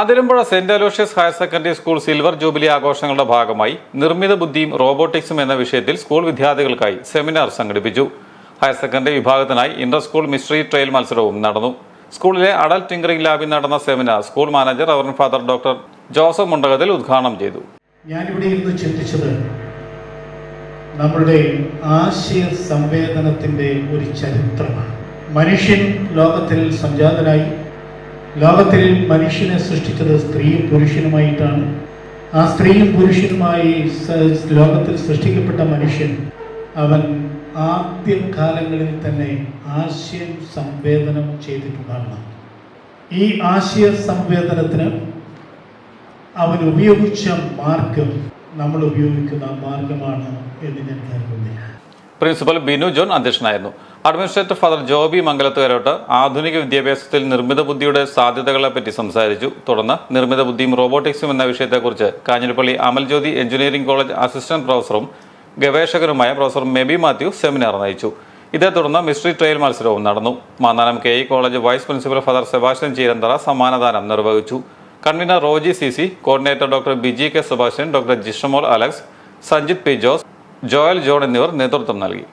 Athirampuzha Saint Aloysius higher secondary school silver jubilee ആഘോഷങ്ങളുടെ ഭാഗമായി നിർമ്മിത ബുദ്ധിയും റോബോട്ടിക്സും എന്ന വിഷയത്തിൽ സ്കൂൾ വിദ്യാർത്ഥികൾക്കായി സെമിനാർ സംഘടിപ്പിച്ചു. ഹയർ സെക്കൻഡറി വിഭാഗത്തിനായി ഇന്റർ സ്കൂൾ മിസ്റ്ററി ട്രയൽ മത്സരവും നടന്നു. സ്കൂളിലെ അടൽ ടിങ്കറിംഗ് ലാബിൽ നടന്ന seminar school manager reverend father doctor Joseph Mundakathil ഉദ്ഘാടനം ചെയ്തു. ഞാനിവിടെ ഇരുന്ന് ചിന്തിച്ചത് നമ്മുടെ ആശയ സംവേദനത്തിന്റെ ഒരു ചരിത്രമാണ്. മനുഷ്യൻ ലോകത്തിൽ സംജാതനായി ലോകത്തിൽ മനുഷ്യനെ സൃഷ്ടിച്ചത് സ്ത്രീയും പുരുഷനുമായിട്ടാണ്. ആ സ്ത്രീയും പുരുഷനുമായി ലോകത്തിൽ സൃഷ്ടിക്കപ്പെട്ട മനുഷ്യൻ അവൻ ആദ്യ കാലങ്ങളിൽ തന്നെ ആശയം സംവേദനം ചെയ്തിട്ടുണ്ടാകണം ഈ ആശയ സംവേദനത്തിന് അവൻ ഉപയോഗിച്ച മാർഗം നമ്മൾ ഉപയോഗിക്കുന്ന മാർഗമാണ് എന്ന് ഞാൻ കരുതുന്നില്ല. പ്രിൻസിപ്പൽ ബിനു ജോൺ അധ്യക്ഷനായിരുന്നു. അഡ്മിനിസ്ട്രേറ്റർ ഫാദർ ജോബി മംഗലത്തുകരോട്ട് ആധുനിക വിദ്യാഭ്യാസത്തിൽ നിർമ്മിത ബുദ്ധിയുടെ സാധ്യതകളെ പറ്റി സംസാരിച്ചു. തുടർന്ന് നിർമ്മിത ബുദ്ധിയും റോബോട്ടിക്സും എന്ന വിഷയത്തെക്കുറിച്ച് Kanjirappally Amaljyothi engineering college assistant പ്രൊഫസറും ഗവേഷകരുമായ പ്രൊഫസർ മെബി മാത്യു സെമിനാർ നയിച്ചു. ഇതേ തുടർന്ന് മിസ്റ്ററി ട്രയൽ മത്സരവും നടന്നു. Mannanam K E college vice principal father Sebastian Cheeranthara സമ്മാനദാനം നിർവഹിച്ചു. Convener Roji C C coordinator doctor Biji K Sebastian doctor Jishamol Alex Sanjith P Jose Joel John എന്നിവർ നേതൃത്വം നൽകി.